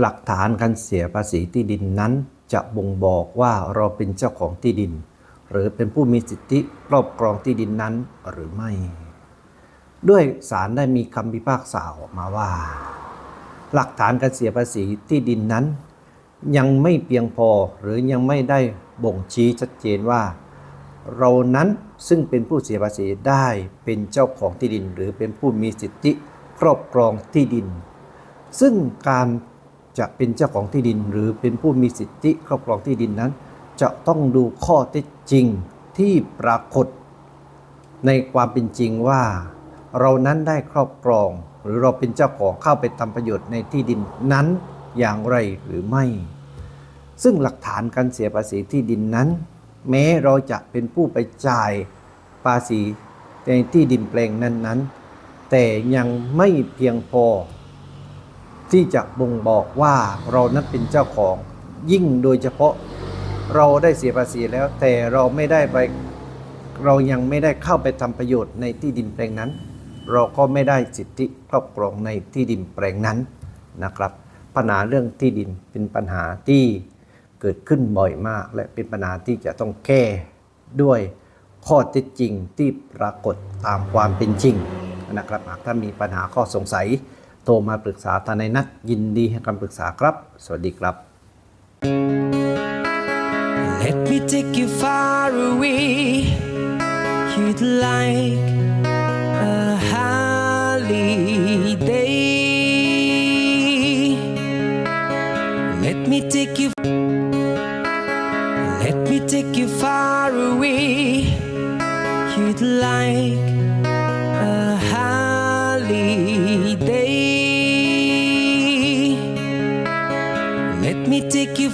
หลักฐานการเสียภาษีที่ดินนั้น จะบ่งบอกว่าเราเป็นเจ้าของที่ดิน หรือเป็นผู้มีสิทธิครอบครองที่ดินนั้นหรือไม่ ด้วยศาลได้มีคำพิพากษาออกมาว่า หลักฐานการเสียภาษีที่ดินนั้น ยังไม่เพียงพอหรือยังไม่ได้บ่งชี้ชัดเจนว่า เรานั้นซึ่งเป็นผู้เสียภาษีได้เป็นเจ้าของที่ดิน หรือเป็นผู้มีสิทธิครอบครองที่ดิน ซึ่งการ จะเป็นเจ้าของที่ดิน หรือเป็นผู้มีสิทธิครอบครองที่ดินนั้น จะต้องดูข้อเท็จจริงที่ปรากฏ ในความเป็นจริงว่า เรานั้นได้ครอบครอง หรือเราเป็นเจ้าของเข้าไปทำประโยชน์ในที่ดินนั้นอย่างไรหรือไม่ ซึ่งหลักฐานการเสียภาษีที่ดินนั้น แม้เราจะเป็นผู้ไปจ่ายภาษีในที่ดินแปลงนั้นๆ แต่ยังไม่เพียงพอ ที่จะบ่งบอกว่าเรานั้นเป็นเจ้าของ ยิ่งโดยเฉพาะเราได้เสียภาษีแล้ว แต่เราไม่ได้ไปเรายังไม่ได้เข้าไปทำประโยชน์ในที่ดินแปลงนั้น เราก็ไม่ได้สิทธิครอบครองในที่ดินแปลงนั้นนะครับ ปัญหาเรื่องที่ดินเป็นปัญหาที่เกิดขึ้นบ่อยมาก และเป็นปัญหาที่จะต้องแก้ด้วยข้อเท็จจริงที่ปรากฏตามความเป็นจริงนะครับหากถ้ามีปัญหาข้อสงสัย โทรมาปรึกษาทนายนัดยินดีให้คำปรึกษาครับ สวัสดีครับ Let me take you far away. You'd like a holiday. Let me take you. Let me take you far away. You'd like Let me take you.